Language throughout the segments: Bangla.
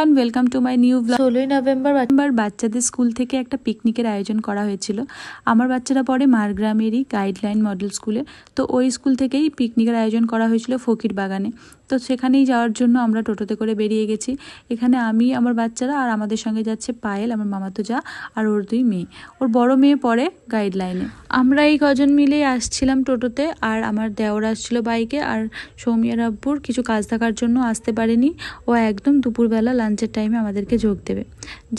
One. Welcome to my new blog ষোলোই নভেম্বর বাচ্চাদের স্কুল থেকে একটা পিকনিকের আয়োজন করা হয়েছিল। আমার বাচ্চারা পড়ে মারগ্রামেরই গাইডলাইন মডেল স্কুলে তো ওই স্কুল থেকেই পিকনিকের আয়োজন করা হয়েছিল ফকির বাগানে। তো সেখানেই যাওয়ার জন্য আমরা টোটোতে করে বেরিয়ে গেছি। এখানে আমি আমার বাচ্চারা আর আমাদের সঙ্গে যাচ্ছে পায়েল আমার মামাতো যা আর ওর দুই মেয়ে। ওর বড় মেয়ে পড়ে গাইডলাইনে আমরা এই কজন মিলেই আসছিলাম টোটোতে আর আমার দেওর আসছিল বাইকে আর সৌমিয়া রাব্বুর কিছু কাজ থাকার জন্য আসতে পারেনি। ও একদম দুপুরবেলা লাঞ্চের টাইমে আমাদেরকে যোগ দেবে।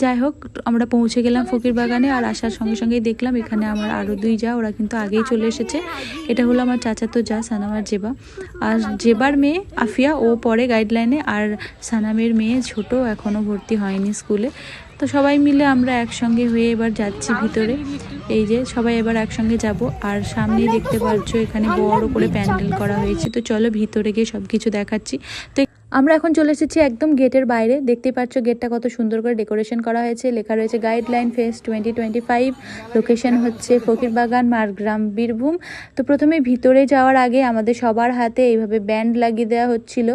যাই হোক, আমরা পৌঁছে গেলাম ফকির বাগানে আর আসার সঙ্গে সঙ্গেই দেখলাম এখানে আমার আরও দুই যা, ওরা কিন্তু আগেই চলে এসেছে। এটা হলো আমার চাচাতো যা, সানামার জেবা। আর জেবার মেয়ে আফিয়া, ও পরে গাইডলাইনে আর সানামের মেয়ে ছোট এখনও ভর্তি হয়নি স্কুলে। তো সবাই মিলে আমরা একসঙ্গে হয়ে এবার যাচ্ছি ভিতরে। এই যে, সবাই এবার একসঙ্গে যাব। আর সামনেই দেখতে পাচ্ছ, এখানে বড় করে প্যান্ডেল করা হয়েছে। তো চলো ভিতরে গিয়ে সব কিছু দেখাচ্ছি। তো আমরা এখন চলে এসেছি একদম গেটের বাইরে। দেখতে পাচ্ছ গেটটা কত সুন্দর করে ডেকোরেশন করা হয়েছে। লেখা রয়েছে guideline phase twenty twenty five. Location হচ্ছে ফকিরবাগান মারগ্রাম বীরভূম। তো প্রথমে ভিতরে যাওয়ার আগে আমাদের সবার হাতে এইভাবে ব্যান্ড লাগিয়ে দেওয়া হচ্ছিল।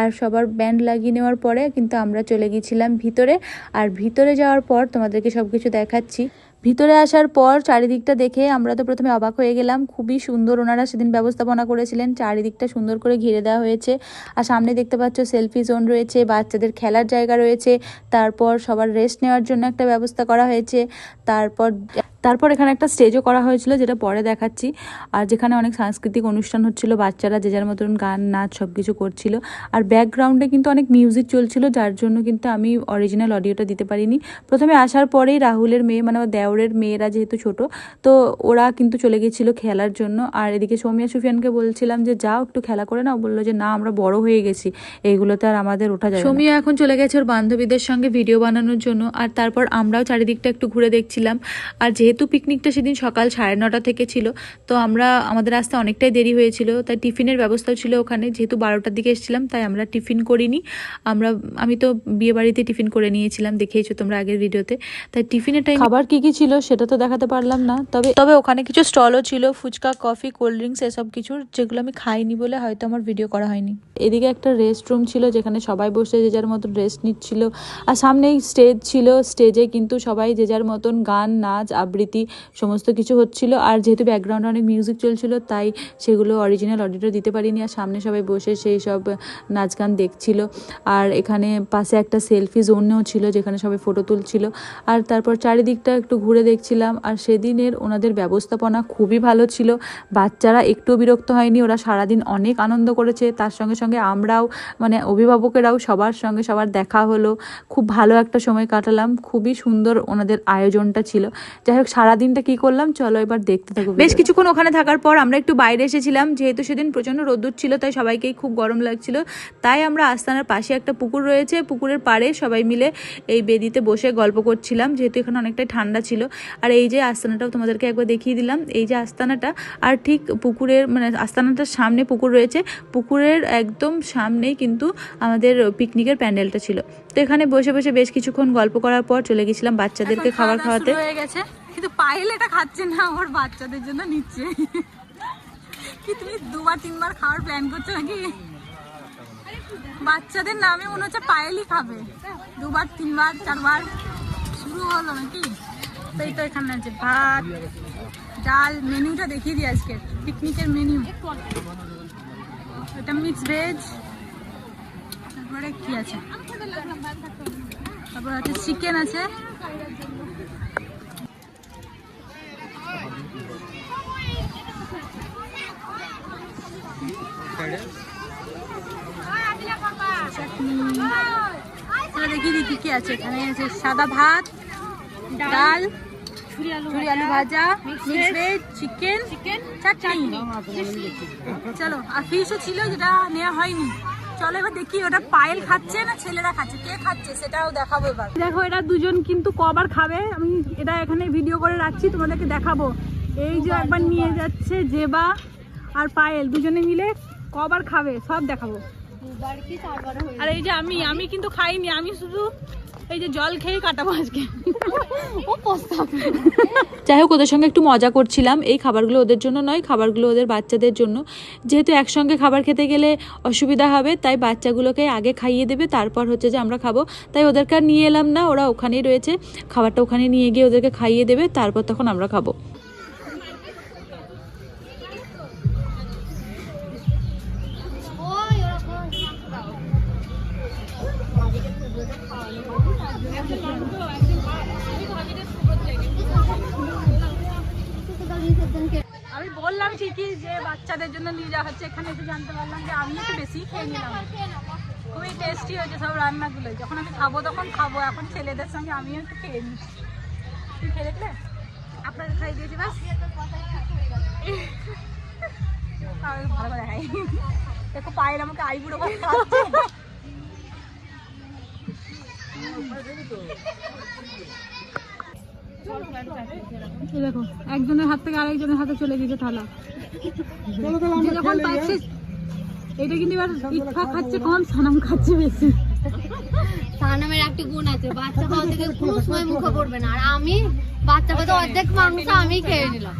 আর সবার ব্যান্ড লাগিয়ে নেওয়ার পরে কিন্তু আমরা চলে গিয়েছিলাম ভিতরে। আর ভিতরে যাওয়ার পর তোমাদেরকে সব কিছু দেখাচ্ছি। ভিতরে আসার পর চারিদিকটা দেখে আমরা তো প্রথমে অবাক হয়ে গেলাম। খুবই সুন্দর ওনারা সেদিন ব্যবস্থাপনা করেছিলেন। চারিদিকটা সুন্দর করে ঘিরে দেওয়া হয়েছে। আর সামনে দেখতে পাচ্ছ সেলফি জোন রয়েছে, বাচ্চাদের খেলার জায়গা রয়েছে। তারপর সবার রেস্ট নেওয়ার জন্য একটা ব্যবস্থা করা হয়েছে। তারপর তারপর এখানে একটা স্টেজও করা হয়েছিল, যেটা পরে দেখাচ্ছি। আর যেখানে অনেক সাংস্কৃতিক অনুষ্ঠান হচ্ছিল, বাচ্চারা যে যার মতন গান, নাচ সব কিছু করছিল। আর ব্যাকগ্রাউন্ডে কিন্তু অনেক মিউজিক চলছিল, যার জন্য কিন্তু আমি অরিজিনাল অডিওটা দিতে পারিনি। প্রথমে আসার পরেই রাহুলের মেয়ে মানে দেওরের মেয়েরা যেহেতু ছোট, তো ওরা কিন্তু চলে গেছিল খেলার জন্য। আর এদিকে সৌমিয়া সুফিয়ানকে বলছিলাম যে, যাও একটু খেলা করে নাও। বলল যে, না, আমরা বড় হয়ে গেছি। এইগুলোতে আর আমাদের ওঠা যায় সৌমিয়া এখন চলে গেছে ওর বান্ধবীদের সঙ্গে ভিডিও বানানোর জন্য। আর তারপর আমরাও চারিদিকটা একটু ঘুরে দেখছিলাম। আর যেহেতু পিকনিকটা সেদিন সকাল সাড়ে নটা থেকে ছিল তো আমরা আমাদের আসতে অনেকটাই দেরি হয়েছিল তাই টিফিনের ব্যবস্থাও ছিল ওখানে। যেহেতু বারোটার দিকে এসেছিলাম তাই আমরা টিফিন করিনি। আমরা আমি তো বিয়ে বাড়িতে টিফিন করে নিয়েছিলাম দেখেইছো তোমরা আগের ভিডিওতে। তাই টিফিনের টাইম খাবার কি কি ছিল সেটা তো দেখাতে পারলাম না তবে তবে ওখানে কিছু স্টলও ছিল ফুচকা কফি কোল্ড ড্রিঙ্কস এসব কিছুর যেগুলো আমি খাইনি বলে হয়তো আমার ভিডিও করা হয়নি। এদিকে একটা রেস্ট রুম ছিল যেখানে সবাই বসে যে যার মতন রেস্ট নিচ্ছিল। আর সামনেই স্টেজ ছিল স্টেজে কিন্তু সবাই যে যার মতন গান নাচ আবৃত্তি সমস্ত কিছু হচ্ছিল। আর যেহেতু ব্যাকগ্রাউন্ডে অনেক মিউজিক চলছিল, তাই সেগুলো অরিজিনাল অডিওটা দিতে পারিনি। আর সামনে সবাই বসে সেই সব নাচ গান দেখছিল। আর এখানে পাশে একটা সেলফি জোনও ছিল, যেখানে সবাই ফটো তুলছিল। আর তারপর চারিদিকটা একটু ঘুরে দেখছিলাম। আর সেদিনের ওনাদের ব্যবস্থাপনা খুবই ভালো ছিল। বাচ্চারা একটুও বিরক্ত হয়নি, ওরা সারাদিন অনেক আনন্দ করেছে। তার সঙ্গে সঙ্গে আমরাও মানে অভিভাবকেরাও সবার সঙ্গে সবার দেখা হলো। খুব ভালো একটা সময় কাটালাম। খুবই সুন্দর ওনাদের আয়োজনটা ছিল। যাই হোক সারাদিনটা কি করলাম? চলো এবার দেখতে থাকো বেশ কিছুক্ষণ ওখানে থাকার পর আমরা একটু বাইরে এসেছিলাম যেহেতু সেদিন প্রচণ্ড রোদ্দুর ছিল তাই সবাইকেই খুব গরম লাগছিল। তাই আমরা আস্তানার পাশে একটা পুকুর রয়েছে পুকুরের পাড়ে সবাই মিলে এই বেদিতে বসে গল্প করছিলাম যেহেতু এখানে অনেকটাই ঠান্ডা ছিল। আর এই যে আস্তানাটাও তোমাদেরকে একবার দেখিয়ে দিলাম এই যে আস্তানাটা আর ঠিক পুকুরের মানে আস্তানাটার সামনে পুকুর রয়েছে পুকুরের একদম সামনেই কিন্তু আমাদের পিকনিকের প্যান্ডেলটা ছিল। তো এখানে বসে বসে বেশ কিছুক্ষণ গল্প করার পর চলে গেছিলাম বাচ্চাদেরকে খাবার খাওয়াতে। হয়ে গেছে। কিন্তু পায়েল এটা খাচ্ছে না আমার বাচ্চাদের জন্য নিচ্ছে কি তুমি দুবার, তিনবার খাওয়ার প্ল্যান করছ নাকি? বাচ্চাদের নামে মনে হচ্ছে পায়েলই খাবে। দুবার, তিনবার, চারবার শুরু হলো নাকি? এই তো এখানে আছে, ভাত, ডাল, মেনুটা দেখিয়ে দিই আজকে। পিকনিকের মেনু। এটা মিক্স ভেজ তারপরে কি আছে? তারপর আছে চিকেন আছে। চাটনি তাহলে দেখি কি কি আছে। এখানে আছে সাদা ভাত ডাল ছুরি আলু ভাজা mix veg chicken chicken chutney. চলো আর ফিশও ছিল যেটা নেওয়া হয়নি। চলো এবার দেখি ওটা পায়েল খাচ্ছে না ছেলেরা খাচ্ছে কে খাচ্ছে সেটাও দেখাবো এবার। দেখো এরা দুজন কিন্তু কবার খাবে। আমি এটা এখানে ভিডিও করে রাখছি তোমাদেরকে দেখাবো। এই যে একবার নিয়ে যাচ্ছে জেবা আর পায়েল দুজনে মিলে কবার খাবে সব দেখাবো। আর এই যে আমি আমি কিন্তু খাইনি আমি শুধু এই যে জল খেয়ে কাটাবো আজকে। ও যাই হোক ওদের সঙ্গে একটু মজা করছিলাম। এই খাবারগুলো ওদের জন্য নয় খাবারগুলো ওদের বাচ্চাদের জন্য। যেহেতু একসঙ্গে খাবার খেতে গেলে অসুবিধা হবে তাই বাচ্চাগুলোকে আগে খাইয়ে দেবে তারপর হচ্ছে যে আমরা খাব। তাই ওদেরকে আর নিয়ে এলাম না ওরা ওখানেই রয়েছে। খাবারটা ওখানে নিয়ে গিয়ে ওদেরকে খাইয়ে দেবে তারপর তখন আমরা খাব। ঠিকই যে বাচ্চাদের জন্য নিয়ে যাওয়া হচ্ছে। এখানে এসে জানতে পারলাম যে আমি একটু বেশি খেয়ে নিলাম। খুবই টেস্টি হয়েছে সব রান্নাগুলো। যখন আমি খাব তখন খাব, এখন ছেলেদের সঙ্গে আমিও একটু খেয়ে নিই। তুই খেয়ে দেখলে? আপনাকে খাইয়ে দিয়েছি বাস। আমি করে খাই। আমাকে আইবুড়ো খাওয়াচ্ছে। এই দেখো একজনের হাত থেকে আরেকজনের হাতে চলে গেছে থালা। যখন পাচ্ছে এটা কিন্তু এবার ইটফা খাচ্ছে কম সানাম খাচ্ছে বেশি। সানামের একটা গুণ আছে বাচ্চা খাওয়া থেকে কোনো সময় মুখে পড়বে না। আর আমি বাচ্চা পাতে অর্ধেক মাংস আমি খেয়ে নিলাম।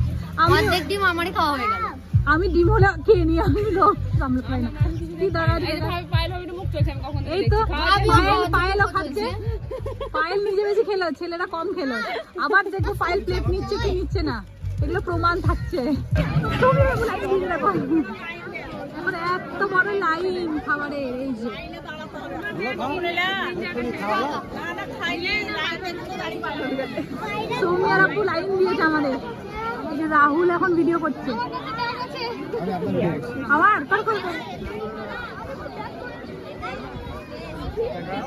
অর্ধেক ডিম আমারই খাওয়া হয়ে গেল। আমি ডিম হলে খেয়ে নিই আমি সামলে খাই না। কি দাঁড়া এই তো পায়েলও খাচ্ছে। পায়েল নিজে বেশি খেলো, ছেলেরা কম খেলো। আবার দেখব পায়েল প্লেট নিচ্ছে কি নিচ্ছে না। এগুলো প্রমাণ থাকছে। এত বড় লাইন খাবারের এই যে। সৌমি আর আপু লাইন দিয়েছে আমাদের। রাহুল এখন ভিডিও করছে। আমার।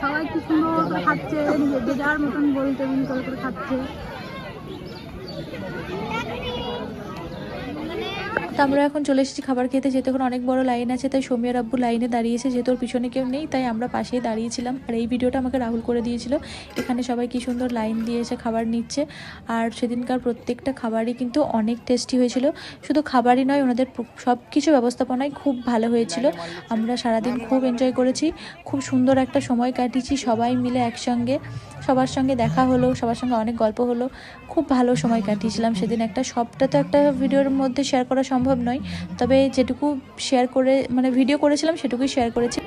সবাই কি সুন্দর করে খাচ্ছে যে যার মতন গোল টেবিল করে খাচ্ছে। তো আমরা এখন চলে এসেছি খাবার খেতে, যেহেতু এখন অনেক বড় লাইন আছে, তাই সৌমিয়ার আব্বু লাইনে দাঁড়িয়েছে, যেহেতু ওর পিছনে কেউ নেই, তাই আমরা পাশেই দাঁড়িয়েছিলাম। আর এই ভিডিওটা আমাকে রাহুল করে দিয়েছিল। এখানে সবাই কি সুন্দর লাইন দিয়ে এসে খাবার নিচ্ছে। আর সেদিনকার প্রত্যেকটা খাবারই কিন্তু অনেক টেস্টি হয়েছিল। শুধু খাবারই নয়, ওনাদের সব কিছু ব্যবস্থাপনায় খুব ভালো হয়েছিল। আমরা সারাদিন খুব এনজয় করেছি, খুব সুন্দর একটা সময় কাটিয়েছি, সবাই মিলে একসঙ্গে, সবার সঙ্গে দেখা হলো, সবার সঙ্গে অনেক গল্প হলো, খুব ভালো সময় কাটিয়েছিলাম সেদিন একটা। সবটা তো একটা ভিডিওর মধ্যে শেয়ার করা সম্ভব নয়। তবে যেটুকু শেয়ার করে মানে ভিডিও করেছিলাম, সেটুকুই শেয়ার করেছি।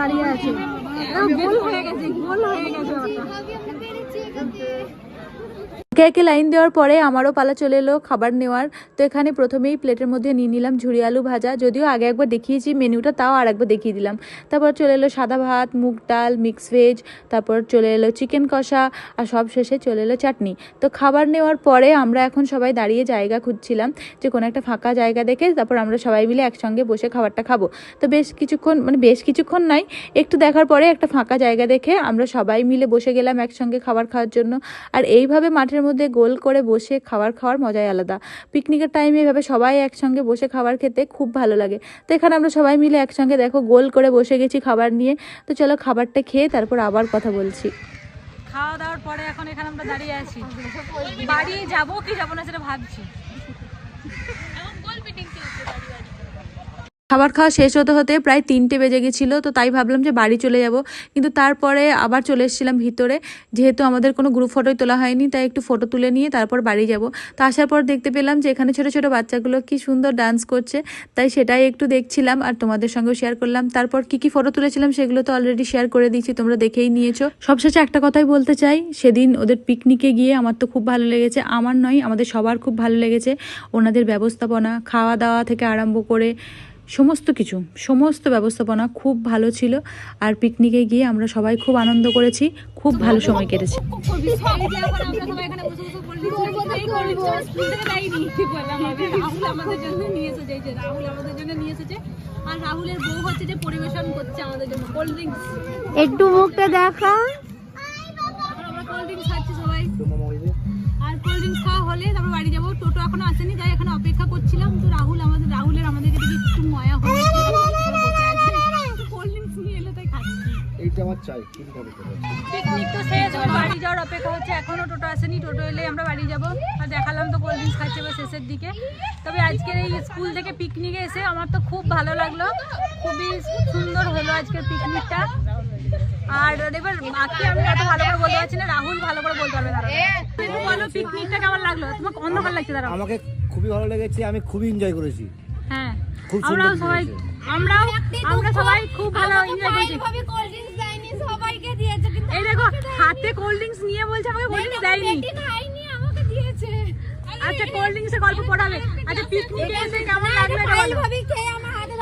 দাঁড়িয়ে আছে। গোল হয়ে গেছে, গোল হয়ে গেছে একে লাইন দেওয়ার পরে আমারও পালা চলে এলো খাবার নেওয়ার। তো এখানে প্রথমেই প্লেটের মধ্যে নিয়ে নিলাম ঝুড়ি আলু ভাজা। যদিও আগে একবার দেখিয়েছি মেনুটা, তাও আর একবার দেখিয়ে দিলাম। তারপর চলে এলো সাদা ভাত, মুগ ডাল মিক্স ভেজ তারপর চলে এলো চিকেন কষা, আর সব শেষে চলে এলো চাটনি। তো খাবার নেওয়ার পরে আমরা এখন সবাই দাঁড়িয়ে জায়গা খুঁজছিলাম যে কোনো একটা ফাঁকা জায়গা দেখে তারপর আমরা সবাই মিলে একসঙ্গে বসে খাবারটা খাব। তো বেশ কিছুক্ষণ মানে বেশ কিছুক্ষণ নয় একটু দেখার পরে একটা ফাঁকা জায়গা দেখে আমরা সবাই মিলে বসে গেলাম একসঙ্গে খাবার খাওয়ার জন্য। আর এইভাবে মাঠের মধ্যে গোল করে বসে খাবার খাওয়ার মজাই আলাদা। পিকনিকের টাইমে এভাবে সবাই একসঙ্গে বসে খাবার খেতে খুব ভালো লাগে। তো এখানে আমরা সবাই মিলে একসঙ্গে দেখো গোল করে বসে গেছি খাবার নিয়ে। তো চলো খাবারটা খেয়ে তারপর আবার কথা বলছি। খাওয়া দাওয়ার পরে এখন এখানে আমরা দাঁড়িয়ে আছি। বাড়ি যাব কি যাব না সেটা ভাবছি। খাবার খাওয়া শেষ হতে হতে প্রায় তিনটে বেজে গেছিল, তো তাই ভাবলাম যে বাড়ি চলে যাব। কিন্তু তারপরে আবার চলে এসেছিলাম ভিতরে। যেহেতু আমাদের কোনো গ্রুপ ফটোই তোলা হয়নি, তাই একটু ফটো তুলে নিয়ে তারপর বাড়ি যাব। তো আসার পর দেখতে পেলাম যে এখানে ছোটো ছোটো বাচ্চাগুলো কি সুন্দর ডান্স করছে। তাই সেটাই একটু দেখছিলাম আর তোমাদের সঙ্গেও শেয়ার করলাম। তারপর কি কি ফটো তুলেছিলাম সেগুলো তো অলরেডি শেয়ার করে দিয়েছি, তোমরা দেখেই নিয়েছো। সবশেষে একটা কথাই বলতে চাই, সেদিন ওদের পিকনিকে গিয়ে আমার তো খুব ভালো লেগেছে। আমার নয়, আমাদের সবার খুব ভালো লেগেছে। ওনাদের ব্যবস্থাপনা, খাওয়া দাওয়া থেকে আরম্ভ করে সমস্ত কিছু সমস্ত ব্যবস্থাপনা খুব ভালো ছিল আর পিকনিকে গিয়ে আমরা সবাই খুব আনন্দ করেছি খুব ভালো সময় কেটেছে। রাহুল আমাদের জন্য নিয়ে এসেছে এই যে রাহুল আমাদের জন্য নিয়ে এসেছে আর রাহুলের বউ হচ্ছে যে পরিবেশন করছে আমাদের জন্য কোল্ড ড্রিঙ্কস একটু মুখটা দেখা কোল্ড ড্রিঙ্কস খাচ্ছি সবাই। কোল্ড ড্রিঙ্কস খাওয়া হলে তারপর বাড়ি যাব। টোটো এখনও আসেনি তাই এখানে অপেক্ষা করছিলাম। তো রাহুল আমাদের রাহুলের আমাদের দেখে একটু ময়া হয়ে কোল্ড ড্রিঙ্কস নিয়ে এলো তাই খাচ্ছি। এইটা আমার চাই পিকনিক তো শেষ বাড়ি যাওয়ার অপেক্ষা হচ্ছে এখনও টোটো আসেনি টোটো এলে আমরা বাড়ি যাব। আর দেখালাম তো কোল্ড ড্রিঙ্কস খাচ্ছে এবার শেষের দিকে। তবে আজকের এই স্কুল থেকে পিকনিকে এসে আমার তো খুব ভালো লাগল। খুবই সুন্দর হলো আজকের পিকনিকটা আর এবার বাকি আমি এত ভালো করে বলতে পারছি না রাহুল ভালো করে বলতে পারবে বলো পিকনিকটা কেমন লাগল? তোমার অন্ধকার লাগছে দাঁড়াও। আমাকে খুবই ভালো লেগেছে আমি খুবই এনজয় করেছি। হ্যাঁ আমরাও সবাই আমরাও আমরা সবাই খুব ভালো এনজয় করেছি। ড্রিঙ্কস সবাইকে দিয়েছে কিন্তু এই দেখো হাতে কোল্ড ড্রিঙ্কস নিয়ে বলছে আমাকে কোল্ড ড্রিঙ্কস দেয়নি। খাইনি আমাকে দিয়েছে। আচ্ছা কোল্ড ড্রিঙ্কসের গল্প পড়াবে আচ্ছা পিকনিকে এসে কেমন লাগল এটা বলো। ভাবে খেয়ে আমার হাতে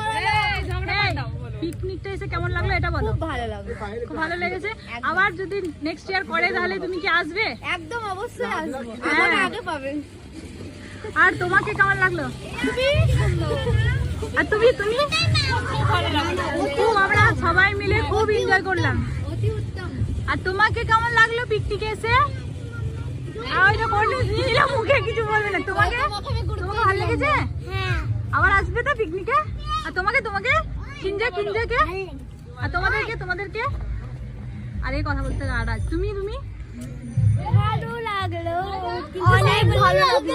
পিকনিকটা এসে কেমন লাগল এটা বলো। খুব ভালো লাগল। খুব ভালো লেগেছে। আবার যদি নেক্সট ইয়ার করে তাহলে তুমি কি আসবে? একদম অবশ্যই আসব। হ্যাঁ। আমাকে আগে পাবেন আর তোমাকে কেমন লাগল? খুবই সুন্দর। আর তুমি তুমি? খুব আমরা সবাই মিলে খুব এনজয় করলাম। আর তোমাকে কেমন লাগল পিকনিকে এসে? মুখে কিছু বলবে না। তোমাকে? তোমাকে ভালো লেগেছে? আবার আসবে তো পিকনিকে আর তোমাকে তোমাকে? আর তোমাদেরকে তোমাদেরকে? আরে, কথা বলতে নারাজ তুমি তুমি? লাগল অনেক ভালো লাগল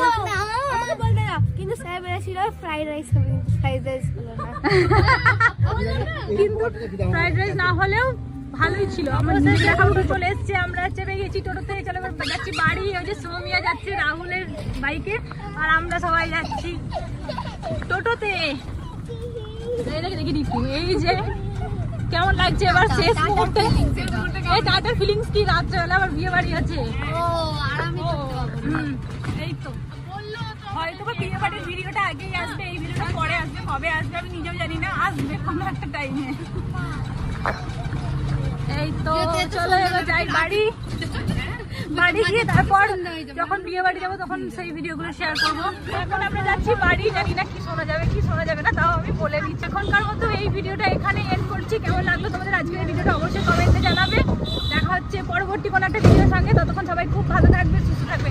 আমাকে বলবে না। কিন্তু স্যার বলেছিল ফ্রাইড রাইস হবে ফ্রাইড রাইস হলো না। কিন্তু ফ্রাইড রাইস না হলেও ভালোই ছিল। আমরা খাব চলে এসেছি আমরা চেপে গেছি টোটোতে চলে এবার যাচ্ছি বাড়ি ওই যে সৌমিয়া যাচ্ছে রাহুলের বাইকে আর আমরা সবাই যাচ্ছি টোটোতে। দেখে দেখি এই যে কেমন লাগছে এবার শেষ মুহূর্তে? এই টাটার ফিলিংস কি? রাত্রেবেলা আবার বিয়ে বাড়ি আছে। ও আর করতে পারব এই তো। হয়তো বা বিয়ে বাড়ির ভিডিওটা আগেই আসবে এই ভিডিওটা পরে আসবে কবে আসবে আমি নিজেও জানি না আসবে কোনো একটা টাইমে এই তো চলো এবার যাই। বাড়ি। বাড়ি গিয়ে তারপর যখন বিয়ে বাড়ি যাব তখন সেই ভিডিওগুলো শেয়ার করব। এখন আমরা যাচ্ছি বাড়ি জানি না কি শোনা যাবে কি শোনা যাবে না তাও আমি বলে দিচ্ছি। এখনকার মতো এই ভিডিওটা এখানে এন্ড করছি। কেমন লাগল তোমাদের আজকের ভিডিওটা অবশ্যই কমেন্টে জানাবে। দেখা হচ্ছে পরবর্তী কোনো একটা ভিডিওর সঙ্গে। ততক্ষণ সবাই খুব ভালো থাকবে সুস্থ থাকবে।